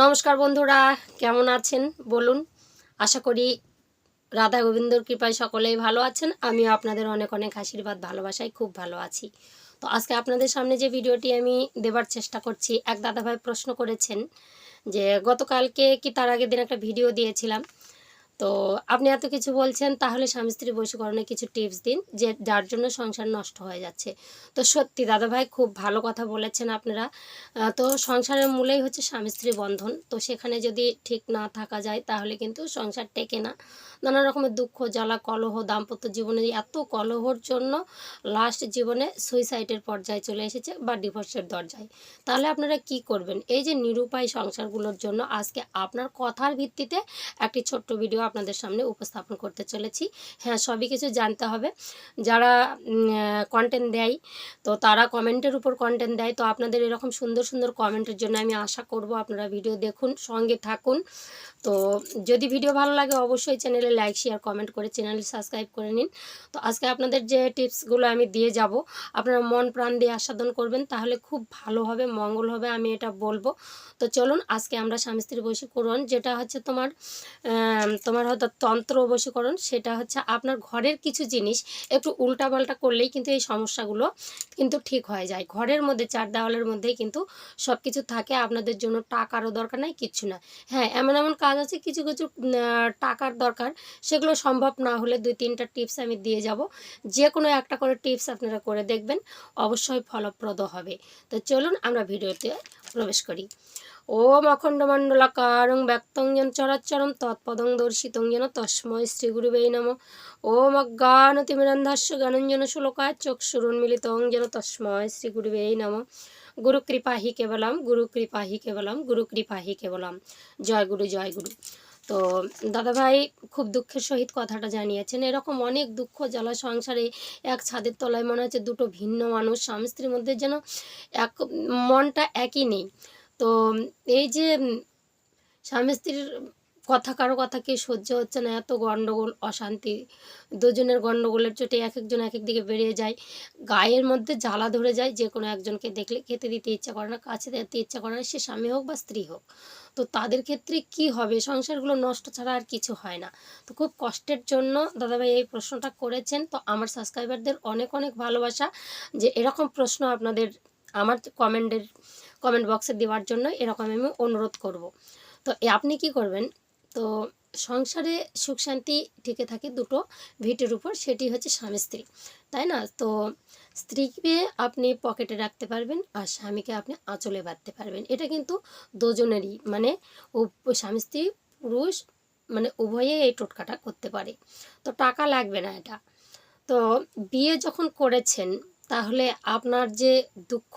নমস্কার বন্ধুরা, কেমন আছেন? বলুন, আশা করি রাধা গোবিন্দর কৃপায় সকলেই ভালো আছেন। আমিও আপনাদের অনেক অনেক আশীর্বাদ, ভালোবাসায় খুব ভালো আছি। তো আজকে আপনাদের সামনে যে ভিডিওটি আমি দেবার চেষ্টা করছি, এক দাদাভাই প্রশ্ন করেছেন যে, গতকালকে কি তার আগের দিন একটা ভিডিও দিয়েছিলাম তো আপনি এত কিছু বলছেন, তাহলে স্বামী স্ত্রী বশীকরণে কিছু টিপস দিন, যে যার জন্য সংসার নষ্ট হয়ে যাচ্ছে। তো সত্যি দাদাভাই খুব ভালো কথা বলেছেন আপনারা। তো সংসারের মূলেই হচ্ছে স্বামী স্ত্রী বন্ধন। তো সেখানে যদি ঠিক না থাকা যায়, তাহলে কিন্তু সংসার টেকে না। নানা রকমের দুঃখ, জ্বালা, কলহ, দাম্পত্য জীবনে এত কলহর জন্য লাস্ট জীবনে সুইসাইডের পর্যায়ে চলে এসেছে বা ডিভোর্সের দরজায়। তাহলে আপনারা কি করবেন? এই যে নিরুপায় সংসারগুলোর জন্য আজকে আপনার কথার ভিত্তিতে একটি ছোট্ট ভিডিও আপনাদের সামনে উপস্থাপন করতে চলেছি। হ্যাঁ সবই কিছু জানতে হবে। যারা কন্টেন্ট দেয় তো তারা কমেন্টের উপর কন্টেন্ট দেয়। তো আপনাদের এরকম সুন্দর সুন্দর কমেন্টের জন্য আমি আশা করব আপনারা ভিডিও দেখুন সঙ্গে থাকুন। তো যদি ভিডিও ভালো লাগে অবশ্যই চ্যানেলে লাইক শেয়ার কমেন্ট করে চ্যানেল সাবস্ক্রাইব করে নিন। তো আজকে আপনাদের যে টিপসগুলো আমি দিয়ে যাব আপনারা মন প্রাণ দিয়ে আস্বাদন করবেন তাহলে খুব ভালো হবে মঙ্গল হবে আমি এটা বলব। তো চলুন আজকে আমরা স্বামী স্ত্রী বশীকরণ যেটা হচ্ছে তোমার আম, তোমার হয়তো তন্ত্র বশীকরণ সেটা হচ্ছে আপনার ঘরের কিছু জিনিস একটু উল্টাপাল্টা করলেই কিন্তু এই সমস্যাগুলো কিন্তু ঠিক হয়ে যায়। ঘরের মধ্যে, চার দেওয়ালের মধ্যেই কিন্তু সব কিছু থাকে, আপনাদের জন্য টাকারও দরকার নাই, কিচ্ছু না। হ্যাঁ এমন এমন কাজ আছে, কিছু কিছু টাকার দরকার, সেগুলো সম্ভব না হলে দুই তিনটা টিপস আমি দিয়ে যাব। যে কোনো একটা করে টিপস আপনারা করে দেখবেন, অবশ্যই ফলপ্রদ হবে। তো চলুন আমরা ভিডিওতে প্রবেশ করি। ওম অখণ্ডমণ্ডলাকারং ব্যক্তং যেন চরাচরম তৎপদং দর্শিতং যেন তস্ময় শ্রীগুরুবেই নম। ওম অজ্ঞানতিমিরন্ধাস্য জ্ঞানঞ্জন শ্লোকায় চক্ষুরুন্মিলিতং যেন তস্ময় শ্রীগুরুবেই নম। গুরু কৃপা হি কেবলম, গুরু কৃপা হি কেবলম, গুরু কৃপা হি কেবলম। জয় গুরু জয় গুরু। তো দাদাভাই খুব দুঃখের সহিত কথাটা জানিয়েছেন। এরকম অনেক দুঃখ জ্বালা সংসারে এক ছাদের তলায় মনে হচ্ছে দুটো ভিন্ন মানুষ। স্বামী স্ত্রীর মধ্যে যেন এক মনটা একই নেই। তো এই যে স্বামী স্ত্রীর কথা, কারও কথা কি সহ্য হচ্ছে না, এত গণ্ডগোল অশান্তি, দুজনের গণ্ডগোলের চোটে এক একজন এক এক দিকে বেরিয়ে যায়, গায়ের মধ্যে জ্বালা ধরে যায় যে কোনো একজনকে দেখলে খেতে দিতে ইচ্ছা করে না, কাছে দিতে ইচ্ছা করে না, সে স্বামী হোক বা স্ত্রী হোক। তো তাদের ক্ষেত্রে কি হবে? সংসারগুলো নষ্ট ছাড়া আর কিছু হয় না। তো খুব কষ্টের জন্য দাদাভাই এই প্রশ্নটা করেছেন। তো আমার সাবস্ক্রাইবারদের অনেক অনেক ভালোবাসা। যে এরকম প্রশ্ন আপনাদের আমার কমেন্টের, কমেন্ট বক্সে দেওয়ার জন্য এরকম আমি অনুরোধ করব। তো আপনি কি করবেন? তো সংসারে সুখ শান্তি টিকে থাকে দুটো, ভিটের উপর সেটি হচ্ছে স্বামী, স্ত্রী। তাই না? তো স্ত্রীকে আপনি পকেটে রাখতে পারবেন আর স্বামীকে আপনি আঁচলে বাঁধতে পারবেন। এটা কিন্তু দুজনেরই মানে স্বামী, স্ত্রী, পুরুষ মানে উভয়ে এই টোটকাটা করতে পারে। তো টাকা লাগবে না এটা। তো বিয়ে যখন করেছেন তাহলে আপনার যে দুঃখ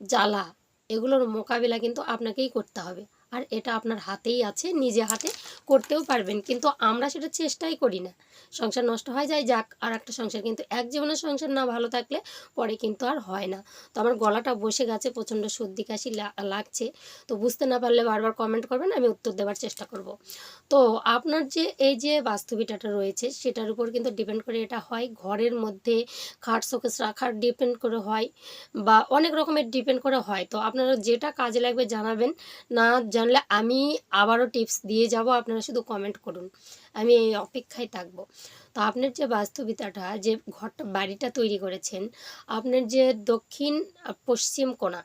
জ্বালা এগুলোর মোকাবিলা কিন্তু আপনাকেই করতে হবে। আর এটা আপনার হাতেই আছে, নিজে হাতে করতেও পারবেন। কিন্তু আমরা সেটা চেষ্টাই করি না। সংসার নষ্ট হয়ে যায়, যাক, আর একটা সংসার কিন্তু এক জীবনের সংসার না, ভালো থাকলে পরে কিন্তু আর হয় না। তো আমার গলাটা বসে গেছে, প্রচণ্ড সর্দি কাশি লাগছে। তো বুঝতে না পারলে বারবার কমেন্ট করবেন, আমি উত্তর দেওয়ার চেষ্টা করব। তো আপনার যে, এই যে বাস্তবিটাটা রয়েছে, সেটার উপর কিন্তু ডিপেন্ড করে এটা হয়। ঘরের মধ্যে খাট শোকেস রাখার ডিপেন্ড করে হয়, বা অনেক রকমের ডিপেন্ড করে হয়। তো আপনারা যেটা কাজে লাগবে জানাবেন, না জানলে আমি আবারও টিপস দিয়ে যাব, আপনারা শুধু কমেন্ট করুন। আমি এই অপেক্ষায় থাকব। তো আপনার যে বাস্তবিতাটা, যে ঘরটা বাড়িটা তৈরি করেছেন, আপনার যে দক্ষিণ, পশ্চিম কোণা,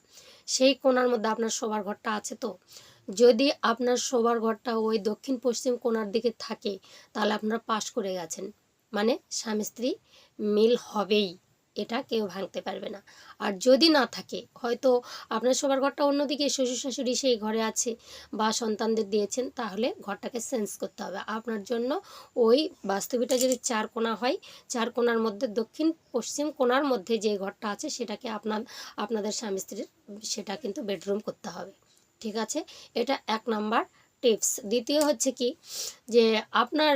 সেই কোণার মধ্যে আপনার শোবার ঘরটা আছে তো? যদি আপনার শোবার ঘরটা ওই দক্ষিণ, পশ্চিম কোণার দিকে থাকে, তাহলে আপনারা পাশ করে গেছেন। মানে স্বামী স্ত্রী মিল হবেই। এটা কেউ ভাঙতে পারবে না। আর যদি না থাকে, হয়তো আপনার সবার ঘরটা অন্যদিকে শ্বশুর শাশুড়ি সেই ঘরে আছে বা সন্তানদের দিয়েছেন, তাহলে ঘরটাকে চেঞ্জ করতে হবে। আপনার জন্য ওই বাস্তবিটা যদি চার কোণা হয়, চার কোণার মধ্যে দক্ষিণ, পশ্চিম কোণার মধ্যে যে ঘরটা আছে, সেটাকে আপনার, আপনাদের স্বামী স্ত্রীর সেটা কিন্তু বেডরুম করতে হবে। ঠিক আছে? এটা এক নাম্বার টিপস দ্বিতীয় হচ্ছে কি? যে আপনার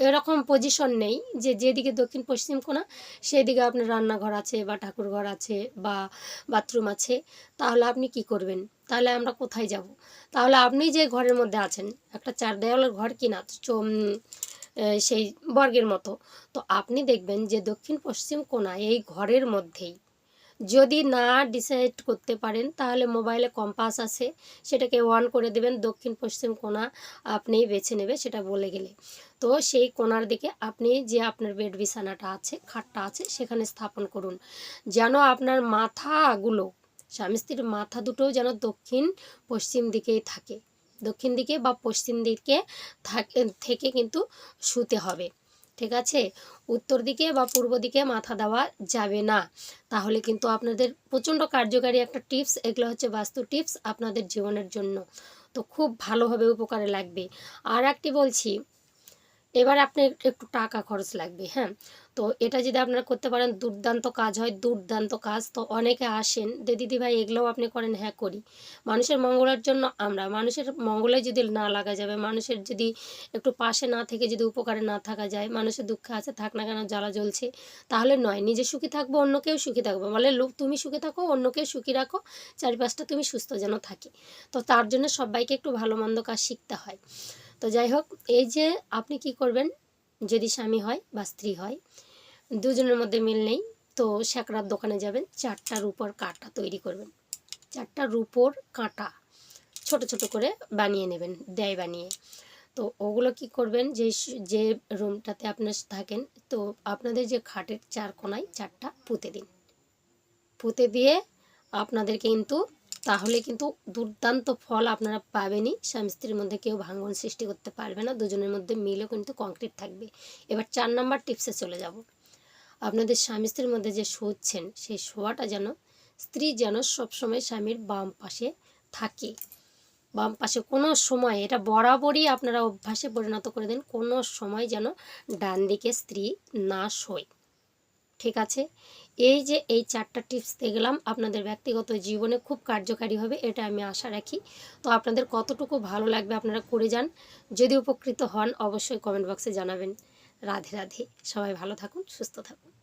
এরকম পজিশন নেই যে যেদিকে দক্ষিণ পশ্চিম কোণা সেদিকে আপনার রান্নাঘর আছে বা ঠাকুর ঘর আছে বা বাথরুম আছে, তাহলে আপনি কি করবেন? তাহলে আমরা কোথায় যাব? তাহলে আপনি যে ঘরের মধ্যে আছেন, একটা চার দেওয়ালের ঘর কিনা সেই বর্গের মতো। তো আপনি দেখবেন যে দক্ষিণ পশ্চিম কোণায় এই ঘরের মধ্যেই যদি না ডিসাইড করতে পারেন, তাহলে মোবাইলে কম্পাস আছে, সেটাকে অন করে দেবেন, দক্ষিণ পশ্চিম কোণা আপনি বেছে নেবে, সেটা বলে গেলে। তো সেই কোণার দিকে আপনি যে আপনার বেড বিছানাটা আছে, খাটটা আছে, সেখানে স্থাপন করুন। যেন আপনার মাথাগুলো, স্বামী স্ত্রীর মাথা দুটোও যেন দক্ষিণ পশ্চিম দিকেই থাকে। দক্ষিণ দিকে বা পশ্চিম দিকে থাকে, থেকে কিন্তু শুতে হবে। ঠিক আছে? উত্তর দিকে বা পূর্ব দিকে মাথা দেওয়া যাবে না। তাহলে কিন্তু আপনাদের প্রচণ্ড কার্যকারী একটা টিপস, এগুলো হচ্ছে বাস্তু টিপস আপনাদের জীবনের জন্য। তো খুব ভালোভাবে উপকারে লাগবে। আর একটি বলছি এবার আপনি একটু টাকা খরচ লাগবে হ্যাঁ? তো এটা যদি আপনারা করতে পারেন, দুর্দান্ত কাজ হয়, দুর্দান্ত কাজ। তো অনেকে আসেন যে, দিদি ভাই, এগুলোও আপনি করেন হ্যাঁ করি। মানুষের মঙ্গলের জন্য আমরা, মানুষের মঙ্গলে যদি না লাগা যাবে, মানুষের যদি একটু পাশে না থেকে যদি উপকারে না থাকা যায়, মানুষের দুঃখে আছে, থাক না কেন, জ্বালা জ্বলছে, তাহলে নয়। নিজে সুখী থাকব অন্য কেউ সুখী থাকব। বলে, লোক, তুমি সুখী থাকো অন্যকে সুখী রাখো, চারিপাশটা তুমি সুস্থ যেন থাকে। তো তার জন্য সবাইকে একটু ভালো মন্দ কাজ শিখতে হয়। তো যাই হোক, এই যে আপনি কি করবেন যদি স্বামী হয় বা স্ত্রী হয়, দুজনের মধ্যে মিল নেই, তো শ্যাকরার দোকানে যাবেন, চারটা রূপোর কাঁটা তৈরি করবেন। চারটা রূপোর কাঁটা ছোট ছোট করে বানিয়ে নেবেন, দেয় বানিয়ে। তো ওগুলো কি করবেন, যে যে রুমটাতে আপনার থাকেন, তো আপনাদের যে খাটের চার কোনায় চারটা পুঁতে দিন। পুঁতে দিয়ে আপনাদের কিন্তু তাহলে কিন্তু দুর্দান্ত ফল আপনারা পাবেনই। স্বামী স্ত্রীর মধ্যে কেউ ভাঙ্গন সৃষ্টি করতে পারবে না, দুজনের মধ্যে মিলও কিন্তু কংক্রিট থাকবে। এবার চার নাম্বার টিপসে চলে যাব। আপনাদের স্বামী স্ত্রীর মধ্যে যে শোচ্ছেন, সেই শোয়াটা যেন স্ত্রী যেন সবসময় স্বামীর বাম পাশে থাকে। বাম পাশে কোনো সময় এটা বরাবরই আপনারা অভ্যাসে পরিণত করে দিন, কোনো সময় যেন ডান দিকে স্ত্রী না শোয়। ঠিক আছে? এই যে এই চারটা টিপস দেখলাম আপনাদের ব্যক্তিগত জীবনে খুব কার্যকারী হবে, এটা আমি আশা রাখি। তো আপনাদের কতটুকু ভালো লাগবে আপনারা করে যান। যদি উপকৃত হন, অবশ্যই কমেন্ট বক্সে জানাবেন। রাধে রাধে, সবাই ভালো থাকুন, সুস্থ থাকুন।